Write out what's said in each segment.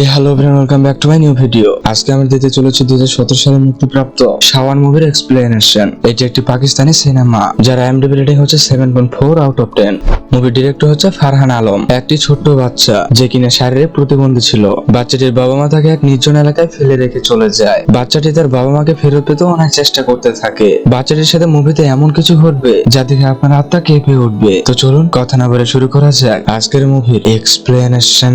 এই hello brain welcome back to my new video আজকে আমরা দিতে চলেছি দুই সালে মুক্তিপ্রাপ্ত শাওয়ান মুভির এক্সপ্লেনেশন এটি একটি পাকিস্তানি সিনেমা যার এম আইএমডিবি রেটিং হচ্ছে seven point four out of ten মুভির ডিরেক্টর হচ্ছে ফারহান আলম। একটি ছোট্ট বাচ্চা, যে কিনা শারীরিক প্রতিবন্ধী ছিল। বাচ্চাটির বাবা মা তাকে এক নির্জন এলাকায় ফেলে রেখে চলে যায়। বাচ্চাটি তার বাবা মাকে ফেরত পেতে অনেক চেষ্টা করতে থাকে। বাচ্চাটির সাথে মুভিতে এমন কিছু ঘটবে, যা দেখে আপনার আত্মা কেঁপে উঠবে। তো চলুন, কথা না বলে শুরু করা যাক আজকের মুভির এক্সপ্লেনেশন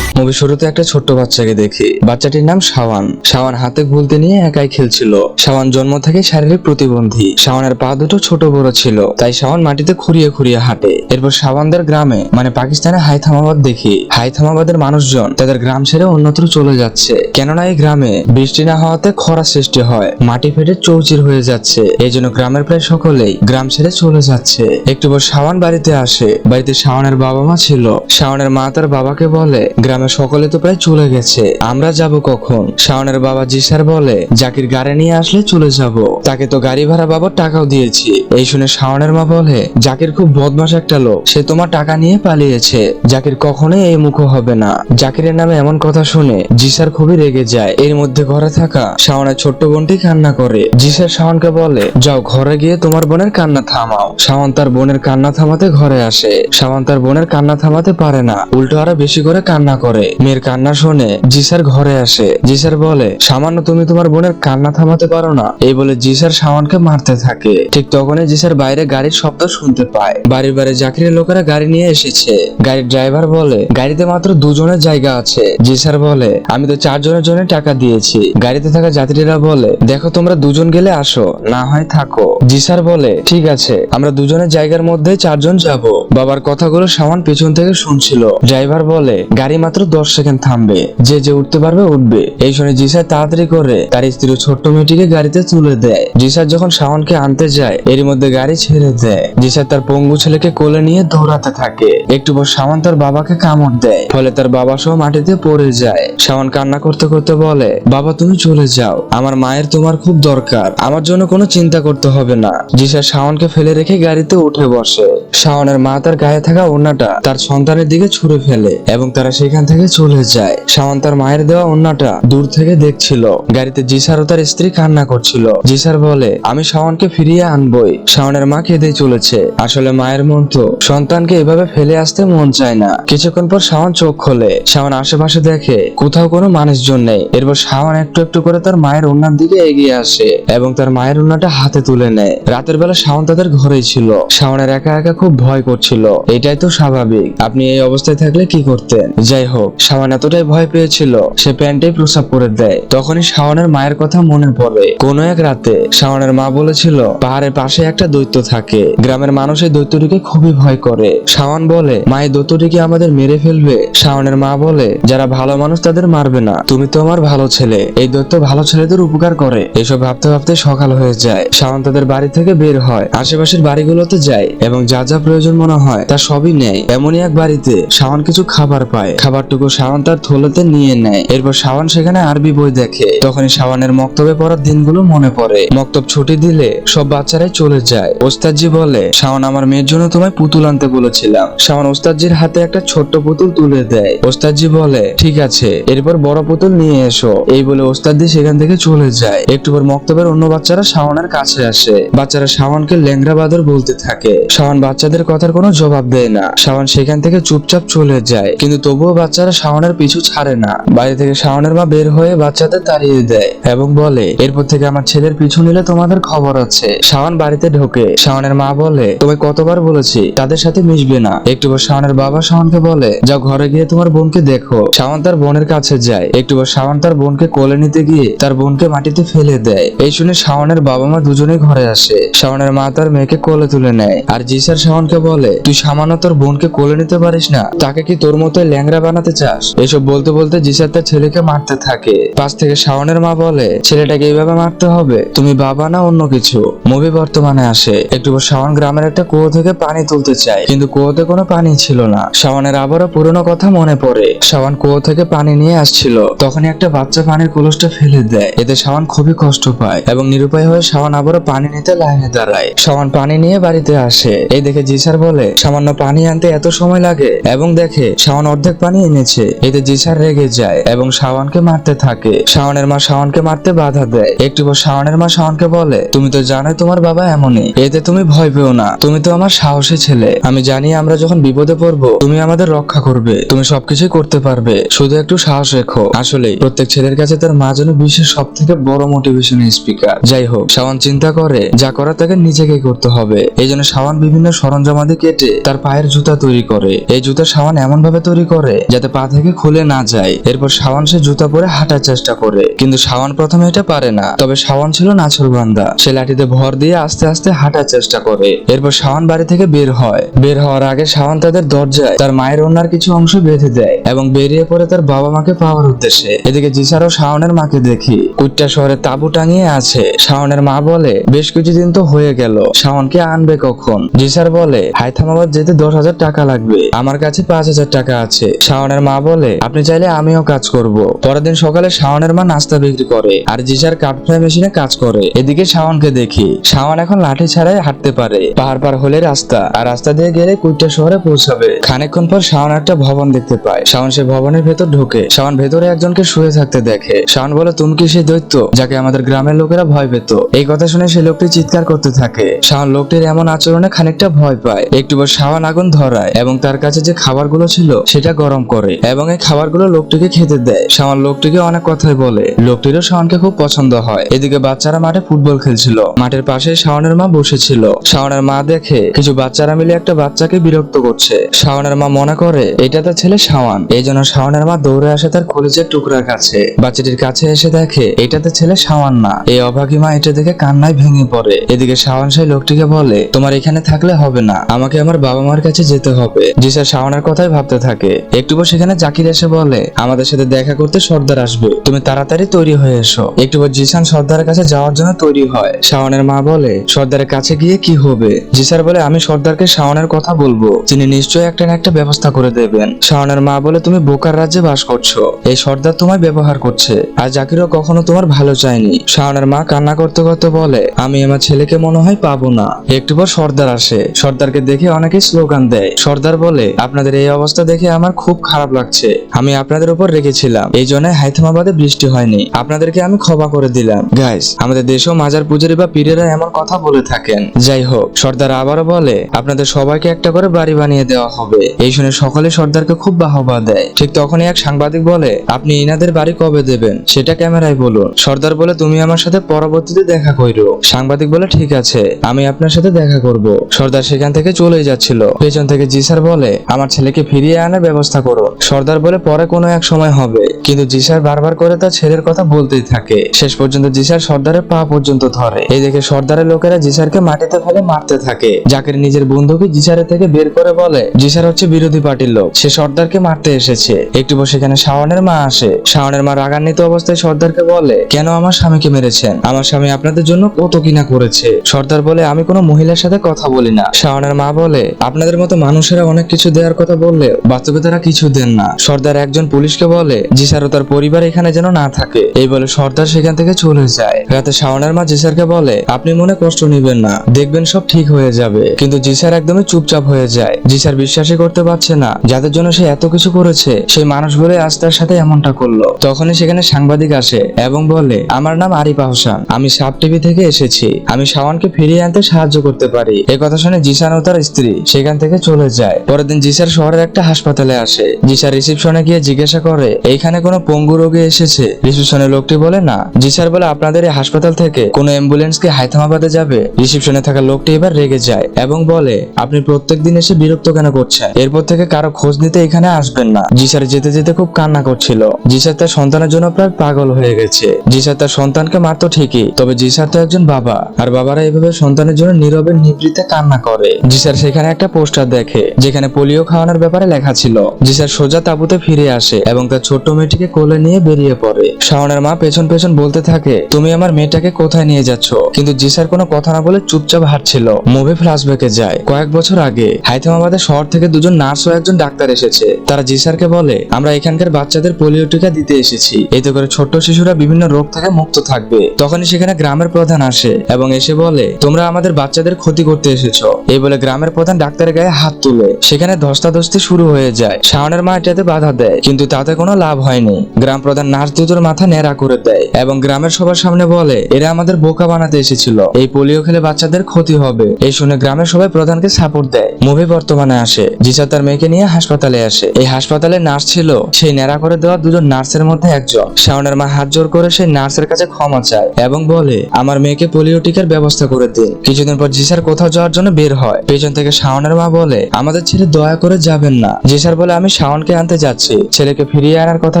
মুভি শুরুতে একটা ছোট্ট বাচ্চাকে দেখি। বাচ্চাটির নাম শাওয়ান। শাওয়ান হাতে গুলতে নিয়ে একাই খেলছিল। শাওয়ান জন্ম থেকে শারীরিক প্রতিবন্ধী। শাওয়ানের পা দুটো ছোট বড় ছিল। তাই শাওয়ান মাটিতে খুঁড়িয়ে খুঁড়িয়ে হাঁটে। এরপর শাওয়ানদের গ্রামে মানে পাকিস্তানের হাইথামাবাদ দেখি। হাইথামাবাদের মানুষজন তাদের গ্রাম ছেড়ে অন্যত্র চলে যাচ্ছে। কেননা এই গ্রামে বৃষ্টি না হওয়াতে খরা সৃষ্টি হয়। মাটি ফেটে চৌচির হয়ে যাচ্ছে। এই জন্য গ্রামের প্রায় সকলেই গ্রাম ছেড়ে চলে যাচ্ছে। একটু পর শাওয়ান বাড়িতে আসে। বাড়িতে শাওয়ানের বাবা মা ছিল। শাওনের মা তার বাবাকে বলে গ্রামের সকলে তো প্রায় চলে গেছে। আমরা যাব কখন? শাওনের বাবা জিসার বলে, জাকির গাড়ি নিয়ে আসলে চলে যাব। তাকে তো গাড়ি ভাড়া বাবার টাকাও দিয়েছি। এই শুনে শাওনের মা বলে, জাকির খুব বদমাস একটা লোক। সে তোমার টাকা নিয়ে পালিয়েছে। জাকির কখনোই এই মুখ হবে না। জাকিরের নামে এমন কথা শুনে জিসার খুবই রেগে যায়। এর মধ্যে ঘরে থাকা শাওনের ছোট্ট বোনটি কান্না করে। জিসার শাওনকে বলে, যাও ঘরে গিয়ে তোমার বোনের কান্না থামাও। শাওন তার বোনের কান্না থামাতে ঘরে আসে। শাওন তার বোনের কান্না থামাতে পারে না। উল্টো আরও বেশি করে কান্না করে। মেয়ের কান্না শুনে জিসার ঘরে আসে। জিসার বলে, সামান্য তুমি তোমার বোনের কান্না থামাতে পারো না। এই বলে জিসার শাওনকে মারতে থাকে। ঠিক তখনই জিসার বাইরে গাড়ির শব্দ শুনতে পায়। বাড়ির বাড়ি জাকিরের লোকেরা গাড়ি নিয়ে এসেছে। গাড়ির ড্রাইভার বলে, গাড়িতে মাত্র দুজনের জায়গা আছে। জিসার বলে, আমি তো চারজনের জন্য টাকা দিয়েছি। গাড়িতে থাকা যাত্রীরা বলে, দেখো তোমরা দুজন গেলে আসো, না হয় থাকো। জিসার বলে, ঠিক আছে, আমরা দুজনের জায়গার মধ্যে চারজন যাব। বাবার কথাগুলো সামান পেছন থেকে শুনছিল। ড্রাইভার বলে, গাড়ি মাত্র দশ সেকেন্ড থামবে। যে যে উঠতে পারবে, উঠবে। এই শুনে জিসার তাড়াতাড়ি করে তার স্ত্রী ছোট্ট মেয়েটিকে গাড়িতে তুলে দেয়। জিসার যখন শাওনকে আনতে যায় এর মধ্যে গাড়ি ছেড়ে দেয়। জিসার তার পঙ্গু ছেলেকে কোলে নিয়ে দৌড়াতে থাকে। একটু পর শাওন তার বাবাকে কামড় দেয়, ফলে তার বাবা সহ মাটিতে পড়ে যায়। শাওন কান্না করতে করতে বলে, বাবা, তুমি চলে যাও। আমার মায়ের তোমার খুব দরকার। আমার জন্য কোনো চিন্তা করতে হবে না। জিসা শাওনকে ফেলে রেখে গাড়িতে উঠে বসে। শাওনের মা তার গায়ে থাকা ওড়নাটা তার সন্তানের দিকে ছুঁড়ে ফেলে এবং তারা সেখান থেকে চলে যায়। শাওন তার মায়ের দেওয়া ওড়নাটা দূর থেকে দেখছিল। গাড়িতে জিসার ও তার স্ত্রী কান্না করছিল। জিসার বলে, আমি শাওনকে ফিরিয়ে আনবই। শাওনের মা কেঁদে চলেছে। আসলে মায়ের মন তো সন্তানকে এভাবে ফেলে আসতে মন চায় না। কিছুক্ষণ পর শাওন চোখ খোলে। শাওন আশেপাশে দেখে, কোথাও কোনো মানুষজন নেই। এরপর শাওন একটু একটু করে তার মায়ের ওড়নার দিকে এগিয়ে আসে এবং তার মায়ের ওড়নাটা হাতে তুলে নেয়। রাতের বেলা শাওন তাদের ঘরেই ছিল। শাওনের একা একা খুব ভয় করছিল। এটাই তো স্বাভাবিক। আপনি এই অবস্থায় থাকলে কি করতেন? যাই হোক শাওন এতটাই ভয় পেয়েছিল, সে প্যান্টেই প্রসাব করে দেয়। তখনই শাওনের মায়ের কথা মনে পড়ে। কোনো এক রাতে শাওনের মা বলেছিল, পাহাড়ের পাশে একটা দৈত্য থাকে। গ্রামের মানুষ এই দৈত্যটিকে খুবই ভয় করে। শাওন বলে, মা, এই দৈত্যটিকে আমাদের মেরে ফেলবে। শাওনের মা বলে, যারা ভালো মানুষ তাদের মারবে না। তুমি তো আমার ভালো ছেলে। এই দৈত্য ভালো ছেলেদের উপকার করে। এসব ভাবতে ভাবতে সকাল হয়ে যায়। শাওন তাদের বাড়ি থেকে বের হয়। আশেপাশের বাড়িগুলোতে যায় এবং যা যা প্রয়োজন মনে হয় তা সবই নেয়। এমনই এক বাড়িতে শাওন কিছু খাবার পায়। খাবারটুকু শাওন তার থলেতে নিয়ে নেয়। এরপর শাওন সেখানে আরবি বই দেখে। তখনই শাওনের মক্তবে পড়ার দিনগুলো মনে পড়ে। মক্তব ছুটি দিলে সব বাচ্চারাই চলে যায়। ওস্তাদজি বলে, শাওন, আমার মেয়ের জন্য তোমায় পুতুল আনতে বলেছিলাম। শাওন ওস্তাদজির হাতে একটা ছোট্ট পুতুল তুলে দেয়। ওস্তাদজি বলে, ঠিক আছে, এরপর বড় পুতুল নিয়ে এসো। এই বলে ওস্তাদজি সেখান থেকে চলে যায়। একটু পর মক্তবের অন্য বাচ্চারা শাওনের কাছে আসে। বাচ্চারা শাওনকে ল্যাংরা বাদর বলতে থাকে। শাওন বাচ্চাদের কথার কোনো জবাব দেয় না। শাওন সেখান থেকে চুপচাপ চলে যায়। কিন্তু তবুও বাচ্চারা শাওনের পিছু ছাড়ে না। বাইরে থেকে শাওনের মা বের হয়ে বাচ্চাদের তাড়িয়ে দেয় এবং বলে, এরপর থেকে আমার ছেলের পিছু নিলে তোমাদের খবর আছে। শাওন বাড়িতে ঢোকে। শাওনের মা বলে তোমায় কতবার বলেছি, তাদের সাথে মিশবে না। একটু পর শাওনের বাবা শাওনকে বলে, যাও ঘরে গিয়ে তোমার বোনকে দেখো। শাওন তার বোনের কাছে যায়। একটু পর শাওন তার বোনকে কোলে নিতে গিয়ে তার বোনকে মাটিতে ফেলে দেয়। এই শুনে শাওনের বাবা মা দুজনেই ঘরে আসে। শাওনের মা তার মেয়েকে কোলে তুলে নেয়। আর জিসার শাওনকে বলে, তুই সামান্য তোর বোনকে কোলে নিতে পারিস না, তাকে কি তোর মতো ল্যাংরা বানাতে মারতে চাস? এসব বলতে বলতে জিসার তার ছেলেকে মারতে থাকে। পাশ থেকে শাওনের মা বলে, ছেলেটাকে এইভাবে মারতে হবে? তুমি বাবা না অন্য কিছু? মুভি বর্তমানে আসে। একটু শাওন গ্রামের একটা কুয়ো থেকে পানি তুলতে চায়, কিন্তু কুয়োতে কোনো পানি ছিল না। শাওনের আবারও পুরনো কথা মনে পড়ে। শাওন কুয়ো থেকে পানি নিয়ে আসছিল। তখনই একটা বাচ্চা পানির কলসটা ফেলে দেয়। এতে শাওন খুবই কষ্ট পায় এবং নিরুপায় হয়ে শাওন আবারও পানি নিতে লাইনে দাঁড়ায়। শাওন পানি নিয়ে বাড়িতে আসে। এই দেখে জিসার বলে, সামান্য পানি আনতে এত সময় লাগে? এবং দেখে শাওন অর্ধেক পানি এনেছে। এতে জিসার রেগে যায় এবং শাওনকে মারতে থাকে। শাওনের মা শাওনকে মারতে বাধা দেয়। একটু পর শাওনের মা শাওনকে বলে, তুমি তো জানোই তোমার বাবা এমনই। এতে তুমি ভয় পেও না। তুমি তো আমার সাহসী ছেলে। আমি জানি আমরা যখন বিপদে পড়ব, তুমি আমাদের রক্ষা করবে। তুমি সবকিছুই করতে পারবে। শুধু একটু সাহস রেখো। আসলে প্রত্যেক ছেলের কাছে তার মা যেন বিশ্বের সব থেকে বড় মোটিভেশন স্পিকার যাই হোক শাওন চিন্তা করে, যা করা তাকে নিজেকে করতে হবে। এই জন্য শাওন বিভিন্ন সরঞ্জামাদি কেটে তার পায়ের জুতা তৈরি করে। এই জুতা শাওন এমন ভাবে তৈরি করে, যাতে পা থেকে খুলে না যায়। এরপর শাওন সে জুতা পরে হাঁটার চেষ্টা করে। কিন্তু শাওন প্রথমে এটা পারে না। তবে শাওন ছিল নাছরবান্দা সে লাঠিতে ভর দিয়ে আস্তে আস্তে হাঁটার চেষ্টা করে। এরপর শাওন বাড়ি থেকে বের হয়। বের হওয়ার আগে শাওন তাদের দরজায় তার মায়ের ওনার কিছু অংশ বেঁধে দেয় এবং বেরিয়ে পড়ে তার বাবা মাকে পাওয়ার উদ্দেশ্যে। এদিকে জিসারও শাওনের মাকে দেখি। কুইট্টা শহরে তাবু টাঙিয়ে আছে। শাওনের মা বলে, বেশ কিছুদিন তো হয়ে গেল। শাওনকে আনবে কখন? জিসার বলে, হায়থামাবাদ যেতে দশ হাজার টাকা লাগবে। আমার কাছে পাঁচ হাজার টাকা আছে। শাওনের মা বলে, আপনি চাইলে আমিও কাজ করব। পরের দিন সকালে শাওনের মা নাস্তা বিক্রি করে আর জিসার কাঠ ফ্রাই মেশিনে কাজ করে। এদিকে শাওনকে দেখি, শাওন এখন লাঠি ছাড়াই হাঁটতে পারে। পাহাড় পার হলে রাস্তা, আর রাস্তা দিয়ে গেলে কুইট্টা শহরে পৌঁছাবে। খানিকক্ষণ পর শাওন একটা ভবন দেখতে পায়। শাওন সে ভবনের ভেতর ঢোকে। শাওন ভেতরে একজনকে শুয়ে থাকতে দেখে। শাওন বলে, তুমি কি সেই দৈত্য যাকে আমাদের গ্রামের লোকেরা ভয় পেত? এই কথা শুনে সে লোকটি চিৎকার করতে থাকে। শাওন লোকটির এমন আচরণে খানিকটা ভয় পায়। একটু পর শাওন আগুন ধরায় এবং তার কাছে যে খাবারগুলো ছিল, সেটা গরম করে। এবং এই খাবারগুলো লোকটিকে খেতে দেয়। শাওন লোকটিকে অনেক কথাই বলে। লোকটিরও শাওনকে খুব পছন্দ হয়। এদিকে বাচ্চারা মাঠে ফুটবল খেলছিল। মাঠের পাশে শাওনের মা বসেছিল। শাওনের মা দেখে কিছু বাচ্চারা মিলে একটা বাচ্চাকে বিরক্ত করছে। শাওনের মা মনে করে, এটা তার ছেলে শাওয়ান এই জন্য শাওনের মা দৌড়ে আসে তার কলেজের টুকরার কাছে। বাচ্চাটির কাছে এসে দেখে, এটা তার ছেলে শাওয়ান না। এই অভাগী মা এটা দেখে কান্নায় ভেঙে পড়ে। এদিকে শাওয়ান সেই লোকটিকে বলে, তোমার এখানে থাকলে হবে না। আমাকে আমার বাবা মার কাছে যেতে হবে। জিসার শাওনের কথাই ভাবতে থাকে। একটু পর সেখানে জাকির এসে বলে, আমাদের সাথে দেখা করতে সর্দার আসবে। তুমি তাড়াতাড়ি তৈরি হয়ে এসো। একটু পর জিসান সর্দারের কাছে যাওয়ার জন্য তৈরি হয়। শাওনের মা বলে, সর্দারের কাছে গিয়ে কি হবে? জিসার বলে, আমি সর্দারকে শাওনের কথা বলব। তিনি নিশ্চয়ই একটা না একটা ব্যবস্থা করে দেবেন। শাওনের মা বলে, তুমি বোকার রাজ্যে বাস করছ। এই সর্দার তোমায় ব্যবহার করছে। আর জাকিরও কখনো তোমার ভালো চায়নি। শাওনের মা কান্না করতে করতে বলে, আমি আমার ছেলেকে মনে হয় পাবো না। একটু পর সর্দার আসে। সর্দারকে দেখে অনেকে স্লোগান দেয়। সর্দার বলে, আপনাদের এই অবস্থা দেখে আমার খুব খারাপ লাগছে। আমি আপনাদের উপর রেখেছিলাম। এই জন্য হাইথামাবাদে বৃষ্টি হয়নি। আপনাদেরকে আমি ক্ষমা করে দিলাম। গাইস আমাদের দেশেও মাজার পূজারি বা পীরেরা এমন কথা বলে থাকেন। যাই হোক সর্দার আবারও বলে আপনাদের সবাইকে একটা করে বাড়ি বানিয়ে দেওয়া হবে। এই শুনে সকলে সর্দারকে খুব বাহবা দেয়। ঠিক তখনই এক সাংবাদিক বলে আপনি ইনাদের বাড়ি কবে দেবেন? সেটা ক্যামেরায় বলুন। সর্দার বলে তুমি আমার সাথে পরবর্তীতে দেখা কইরো। সাংবাদিক বলে ঠিক আছে আমি আপনার সাথে দেখা করব। সর্দার সেখান থেকে চলে যাচ্ছিল। পেছন থেকে জিসার বলে আমার ছেলেকে ফিরিয়ে আনার ব্যবস্থা করো সর্দার বলে, পরে কোনো এক সময় হবে। কিন্তু জিসার বারবার করে তার ছেলের কথা বলতেই থাকে। শেষ পর্যন্ত জিসার সর্দারের পা পর্যন্ত ধরে। এই দেখে সর্দারের লোকেরা জিসারকে মাটিতে ফেলে মারতে থাকে। জাকির নিজের বন্ধুকে জিসারের থেকে বের করে বলে, জিসার হচ্ছে বিরোধী পার্টির লোক। সে সর্দারকে মারতে এসেছে। একটু পর সেখানে শাওনের মা আসে। শাওনের মা রাগান্বিত অবস্থায় সর্দারকে বলে, কেন আমার স্বামীকে মেরেছেন? আমার স্বামী আপনাদের জন্য কত কিনা করেছে। সর্দার বলে, আমি কোনো মহিলার সাথে কথা বলি না। শাওনের মা বলে, আপনাদের মতো মানুষেরা অনেক কিছু দেওয়ার কথা বললে বাস্তবে তারা কিছু দেন না। সর্দার একজন পুলিশকে বলে, জিসার ও তার পরিবার এখানে যেন না থাকে। এই বলে সর্দার সেখান থেকে চলে যায়। রাতে শাওনের মা জিসারকে বলে, আপনি মনে কষ্ট নিবেন না। দেখবেন সব ঠিক হয়ে যাবে। কিন্তু জিসার একদমই চুপচাপ হয়ে যায়। জিসার বিশ্বাসই করতে পারছে না, যাদের জন্য সে এত কিছু করেছে। সেই মানুষগুলো আজ তার সাথে এমনটা করল। তখনই সেখানে সাংবাদিক আসে এবং বলে, আমার নাম আরিফা হোসেন আমি সাব টিভি থেকে এসেছি। আমি শাওনকে ফিরিয়ে আনতে সাহায্য করতে পারি। এই কথা শুনে জিসান ও তার স্ত্রী সেখান থেকে চলে যায়। পরের দিন জিসার শহরের একটা হাসপাতালে আসে। জিসার রিসিপশনে গিয়ে জিজ্ঞাসা করে, এইখানে কোনো পঙ্গু রোগী এসেছে? রিসিপশনে লোকটি বলে, না। জিসার বলে, আপনাদের এই হাসপাতাল থেকে কোনো অ্যাম্বুলেন্স কি হায়দ্রাবাদে যাবে? রিসিপশনে থাকা লোকটি এবার রেগে যায় এবং বলে, আপনি প্রত্যেক দিন এসে বিরক্ত কেন করছেন? এরপর থেকে কারও খোঁজ নিতে এখানে আসবেন না। জিসার যেতে যেতে খুব কান্না করছিল। জিসার তার সন্তানের জন্য প্রায় পাগল হয়ে গেছে। জিসার তার সন্তানকে মারতো ঠিকই, তবে জিসার তো একজন বাবা। আর বাবারা এইভাবে সন্তানের জন্য নীরবে নিবৃত্তে কান্না করে। জিসার সেখানে একটা পোস্টার দেখে, যেখানে পোলিও খাওয়ানোর ব্যাপারে লেখা ছিল। জিসার সোজা তাঁবুতে ফিরে আসে এবং তার ছোট্ট মেয়েটিকে কোলে নিয়ে বেরিয়ে পড়ে। শাওনের মা পেছন পেছন বলতে থাকে, তুমি আমার মেয়েটাকে কোথায় নিয়ে যাচ্ছ? কিন্তু জিসার কোনো কথা না বলে চুপচাপ হাঁটছিল। মুভি ফ্ল্যাশব্যাকে যায়। কয়েক বছর আগে হায়দ্রাবাদের শহর থেকে দুজন নার্স ও একজন ডাক্তার এসেছে। তারা জিসারকে বলে, আমরা এখানকার বাচ্চাদের পোলিও টিকা দিতে এসেছি। এতে করে ছোট্ট শিশুরা বিভিন্ন রোগ থেকে মুক্ত থাকবে। তখনই সেখানে গ্রামের প্রধান আসে এবং এসে বলে, তোমরা আমাদের বাচ্চাদের ক্ষতি করতে এসেছ। এই বলে গ্রামের প্রধান ডাক্তারের গায়ে হাত তুলে। সেখানে ধস্তাধস্তি শুরু হয়ে যায়। শাওনের মা বাধা দেয়। কিন্তু তাতে কোনো লাভ হয়নি। গ্রাম প্রধান নার্স দুটোর মাথা ন্যাড়া করে দেয় এবং গ্রামের সবার সামনে বলে, এরা আমাদের বোকা বানাতে এসেছিল। এই পোলিও খেলে বাচ্চাদের ক্ষতি হবে। এই শুনে গ্রামের সবাই প্রধানকে সাপোর্ট দেয়। মুভি বর্তমানে আসে। জিসা তার মেয়েকে নিয়ে হাসপাতালে আসে। এই হাসপাতালে নার্স ছিল। সেই ন্যাড়া করে দেওয়া দুজন নার্সের মধ্যে একজন। শাওনের মা হাত জোর করে সেই নার্সের কাছে ক্ষমা চায় এবং বলে, আমার মেয়েকে পোলিও টিকার ব্যবস্থা করে দিন। কিছুদিন পর জিসার কোথাও যাওয়ার জন্য বের হয়। পেছন থেকে শাওনের মা বলে, আমাদের ছেলে দয়া করে যাবেন না। জিসার বলে, আমি শাওনকে আনতে যাচ্ছি। ছেলেকে ফিরিয়ে আনার কথা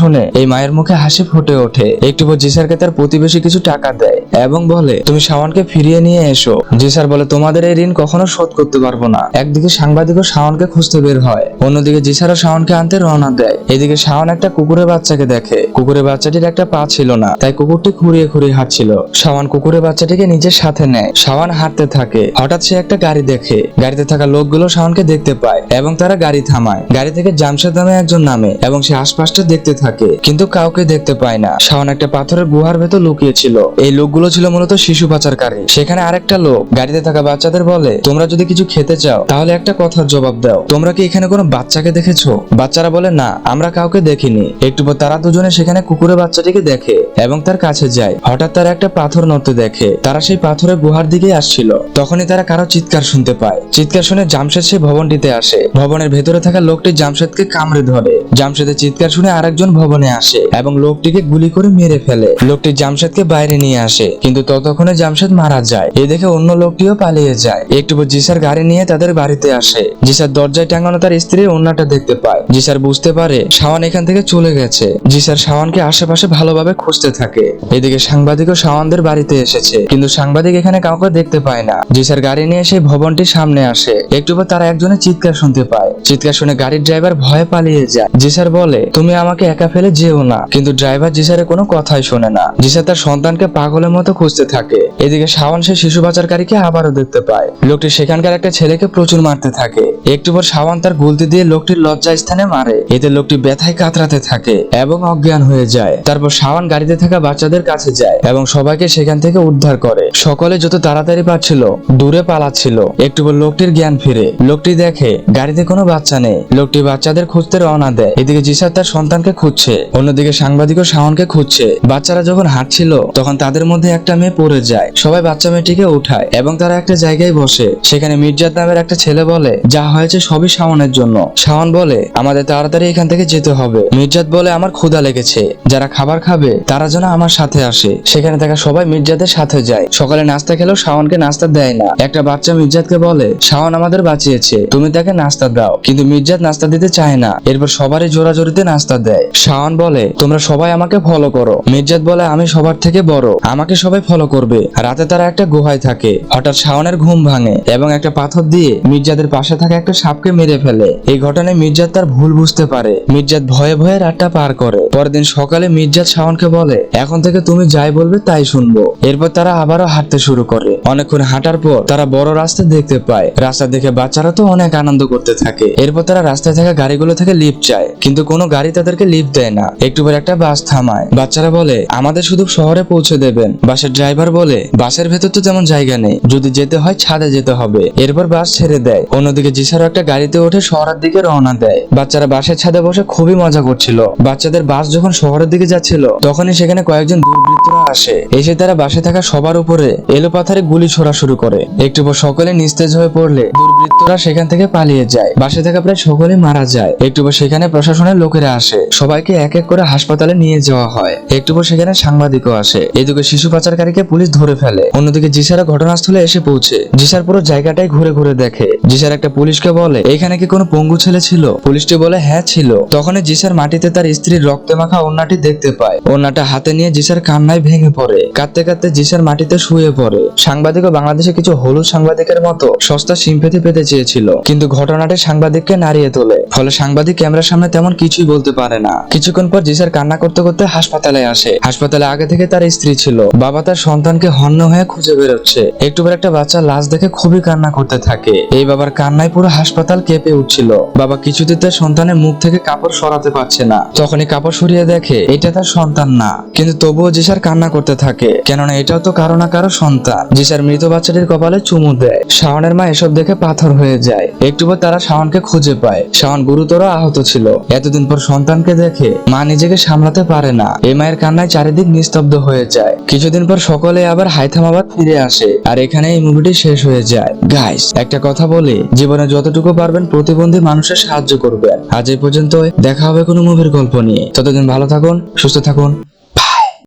শুনে এই মায়ের মুখে হাসি ফুটে ওঠে। একটু পর জিসারকে তার প্রতিবেশী কিছু টাকা দেয় এবং বলে, তুমি শাওনকে ফিরিয়ে নিয়ে এসো। জিসার বলে, তোমাদের এই ঋণ কখনো শোধ করতে পারব না। একদিকে সাংবাদিকও শাওনকে খুঁজতে বের হয়, অন্যদিকে জিসারও শাওনকে আনতে রওনা দেয়। এদিকে শাওন একটা কুকুরের বাচ্চাকে দেখে। কুকুরের বাচ্চাটির একটা পা ছিল না, তাই কুকুরটি খুঁড়িয়ে খুঁড়িয়ে হাঁটছিল। শাওন কুকুরের বাচ্চাটিকে নিজের সাথে নেয়। শাওন হাঁটতে থাকে। হঠাৎ সে একটা গাড়ি দেখে। গাড়িতে থাকা লোকগুলো শাওনকে দেখতে পায় এবং তারা গাড়ি থামায়। গাড়ি থেকে জামশেদ নামে একজন নামে এবং সে আশপাশটা দেখতে থাকে, কিন্তু কাউকে দেখতে পায় না। শাওন একটা পাথরের গুহার ভেতর লুকিয়েছিল। এই লোকগুলো ছিল মূলত শিশু পাচারকারী। সেখানে আরেকটা লোক গাড়িতে থাকা বাচ্চাদের বলে, তোমরা যদি কিছু খেতে চাও, তাহলে একটা কথার জবাব দাও। তোমরা কি এখানে কোনো বাচ্চাকে দেখেছ? বাচ্চারা বলে, না, আমরা কাউকে দেখিনি। একটু পর তারা দুজনে সেখানে কুকুরের বাচ্চাটিকে দেখে এবং তার কাছে যায়। হঠাৎ তারা একটা পাথর নড়তে দেখে। তারা সেই পাথরের গুহার দিকে আসছিল। তখনই তারা কারও চিৎকার শুনতে পায়। চিৎকার শুনে জামশেদ সেই ভবনটিতে আসে। ভবনের ভেতরে থাকা লোকটি জামশেদকে কামড়ে ধরে। জামশেদের চিৎকার শুনে আরেকজন ভবনে আসে এবং লোকটিকে গুলি করে মেরে ফেলে। লোকটি জামশেদকে বাইরে নিয়ে আসে, কিন্তু ততক্ষণে জামশেদ মারা যায়। এ দেখে অন্য লোকটিও পালিয়ে যায়। একটু জিসার গাড়ি নিয়ে তাদের বাড়িতে আসে। জিসার দরজায় টাঙানো তার স্ত্রীর অন্যটা দেখতে পায়। জিসার বুঝতে পারে শাওন এখান থেকে চলে গেছে। জিসার শাওনকে আশেপাশে ভালোভাবে খুঁজতে থাকে। এদিকে সাংবাদিকও শাওনদের বাড়িতে এসেছে, কিন্তু সাংবাদিক এখানে কাউকে দেখতে পায় না। জিসার গাড়ি নিয়ে সেই ভবনটির সামনে আসে। একটু পর তারা একজনের চিৎকার শুনতে পায়। চিৎকার শুনে গাড়ির ড্রাইভার ভয়ে পালিয়ে যায়। জিসার বলে, তুমি আমাকে একা ফেলে যেও না। কিন্তু ড্রাইভার জিসারের কোনো কথাই শোনে না। জিসার তার সন্তানকে পাগলের মতো খুঁজতে থাকে। এদিকে শাওন সে শিশু পাচারকারীকে আবারও দেখতে পায়। লোকটি সেখানকার একটা ছেলেকে প্রচুর মারতে থাকে। একটু পর শাওন তার গুলতি দিয়ে লোকটির লজ্জা স্থানে মারে। এতে লোকটি ব্যথায় কাতরাতে থাকে এবং অজ্ঞান হয়ে যায়। তারপর শাওন গাড়িতে থাকা বাচ্চাদের কাছে যায় এবং সবাইকে সেখান থেকে উদ্ধার করে। সকলে যত তাড়াতাড়ি পারছিল, দূরে পালাচ্ছিল। একটু পর লোকটির জ্ঞান ফিরে। লোকটি দেখে, গাড়িতে কোনো বাচ্চা নেই। লোকটি বাচ্চাদের খুঁজতে রওনা দেয়। এদিকে জিসার তার সন্তানকে খুঁজছে, অন্যদিকে সাংবাদিক সাংবাদিকও শাওনকে খুঁজছে। বাচ্চারা যখন হাঁটছিল, তখন তাদের মধ্যে একটা মেয়ে পড়ে যায়। সবাই বাচ্চা মেয়েটিকে উঠায় এবং তারা একটা জায়গায় বসে। সেখানে মির্জাদ নামের একটা ছেলে বলে, যা হয়েছে সবই শাওনের জন্য। শাওন বলে, আমাদের তাড়াতাড়ি এখান থেকে যেতে হবে। মির্জাদ বলে, আমার ক্ষুধা লেগেছে। যারা খাবার খাবে, তারা যেন আমার সাথে আসে। সেখানে থাকা সবাই মির্জাদের সাথে যায়। সকালে নাস্তা খেলেও শাওনকে নাস্তা দেয় না। একটা বাচ্চা মির্জাদকে বলে, শাওন আমাদের বাঁচিয়েছে। তুমি তাকে নাস্তা দাও। কিন্তু মির্জাদ নাস্তা দিতে চায় না। এরপর সবারই জোরাজোরিতে নাস্তা দেয়। শাওন বলে, তোমরা সবাই আমাকে ফলো করো। মির্জাদ বলে, আমি সবার থেকে বড়। আমাকে সবাই ফলো করবে। রাতে তারা একটা গুহায় থাকে। হঠাৎ শাওনের ঘুম ভাঙে এবং একটা পাথর দিয়ে মির্জাদের পাশে থাকা একটা সাপকে মেরে ফেলে। এই ঘটনায় মির্জাদ তার ভুল বুঝতে পারে। মির্জাদ ভয়ে ভয়ে রাতটা পার করে। পরের দিন সকালে মির্জাদ শাওনকে বলে, এখন থেকে তুমি যাই বলবে তাই শুনব। এরপর তারা আবারও হাঁটতে শুরু করে। অনেকক্ষণ হাঁটার পর তারা বড় রাস্তা দেখতে পায়। রাস্তা দেখে বাচ্চারা তো অনেক আনন্দ করতে থাকে। এরপর তারা রাস্তায় থাকা গাড়িগুলো থেকে লিফট চায় কিন্তু কোনো গাড়ি তাদেরকে লিফট দেয় না। একটু পর একটা বাস থামায়। বাচ্চারা বলে, আমাদের শুধু শহরে পৌঁছে দেবেন। বাসের ড্রাইভার বলে বাসের ভেতর তো তেমন জায়গা নেই। যদি যেতে হয়, ছাদে যেতে হবে। এরপর বাস ছেড়ে দেয়। অন্যদিকে জিসারও একটা গাড়িতে উঠে শহরের দিকে রওনা দেয়। বাচ্চারা বাসের ছাদে বসে খুবই মজা করছিল। বাচ্চাদের বাস যখন শহরের দিকে যাচ্ছিল, তখনই সেখানে কয়েকজন দুর্বৃত্তরা আসে। এসে তারা বাসে থাকা সবার উপরে এলো পাথারে গুলি ছোড়া শুরু করে। একটু পর সকলে নিস্তেজ হয়ে পড়লে দুর্বৃত্তরা সেখান থেকে পালিয়ে যায়। বাসে থাকা প্রায় সকলে মারা যায়। একটু পর সেখানে প্রশাসনের লোকেরা আসে। সবাইকে এক এক করে হাসপাতালে নিয়ে যাওয়া হয়। একটু পর সেখানে সাংবাদিকও আসে। এদিকে শিশু পাচারকারীকে পুলিশ ধরে ফেলে। অন্যদিকে জিসারা ঘটনাস্থলে এসে পৌঁছে। জিসার পুরো জায়গাটাই ঘুরে ঘুরে দেখে। জিসার একটা পুলিশকে বলে, এখানে কি কোনো পঙ্গু ছেলে ছিল? পুলিশটি বলে হ্যাঁ ছিল। তখনই জিসার মাটিতে তার স্ত্রীর রক্তে মাখা ওন্নাটি দেখতে পায়। ওন্নাটা হাতে নিয়ে জিসার কান্নায় ভেঙে পড়ে। কাঁদতে কাঁদতে জিসার মাটিতে শুয়ে পড়ে। সাংবাদিক ও বাংলাদেশে কিছু হলুদ সাংবাদিকের মতো সস্তা সিম্পেথি পেতে চেয়েছিল। কিন্তু ঘটনাটি সাংবাদিককে নাড়িয়ে তোলে। ফলে সাংবাদিক সাংবাদিক ক্যামেরার সামনে তেমন কিছুই বলতে পারে না। কিছুক্ষণ পর জিসার কান্না করতে করতে হাসপাতালে আসে। হাসপাতালে আগে থেকে তার স্ত্রী ছিল। বাবা তার সন্তানকে হন্য হয়ে খুঁজে বেরোচ্ছে। একটু পর একটা বাচ্চা লাশ দেখে খুবই কান্না করতে থাকে। এই বাবার কান্নায় পুরো হাসপাতাল কেঁপে উঠছিল। বাবা কিছুতে তার সন্তানের মুখ থেকে কাপড় সরাতে পারছে না। তখনই কাপড় সরিয়ে দেখে, এটা তার সন্তান না। কিন্তু তবুও জিসার কান্না করতে থাকে। কেননা এটাও তো কারও না কারও সন্তান। জিসার মৃত বাচ্চাটির কপালে চুমু দেয়। শাওনের মা এসব দেখে পাথর হয়ে যায়। একটু পর তারা শাওনকে খুঁজে পায়। শাওন গুরুতর আহত ছিল। এতদিন পর সন্তানকে দেখে মা নিজেকে সামলাতে পারে না। এ মায়ের কান্নায় চারিদিক নিস্তব্ধ হয়ে যায়। কিছুদিন পর সকলে আবার হায়থামাবাদ ফিরে আসে আর এখানে এই মুভিটি শেষ হয়ে যায়। গাইস একটা কথা বলে, জীবনে যতটুকু পারবেন প্রতিবন্ধী মানুষের সাহায্য করবেন। আজ এই পর্যন্ত দেখা হবে কোনো মুভির গল্প নিয়ে। ততদিন ভালো থাকুন, সুস্থ থাকুন।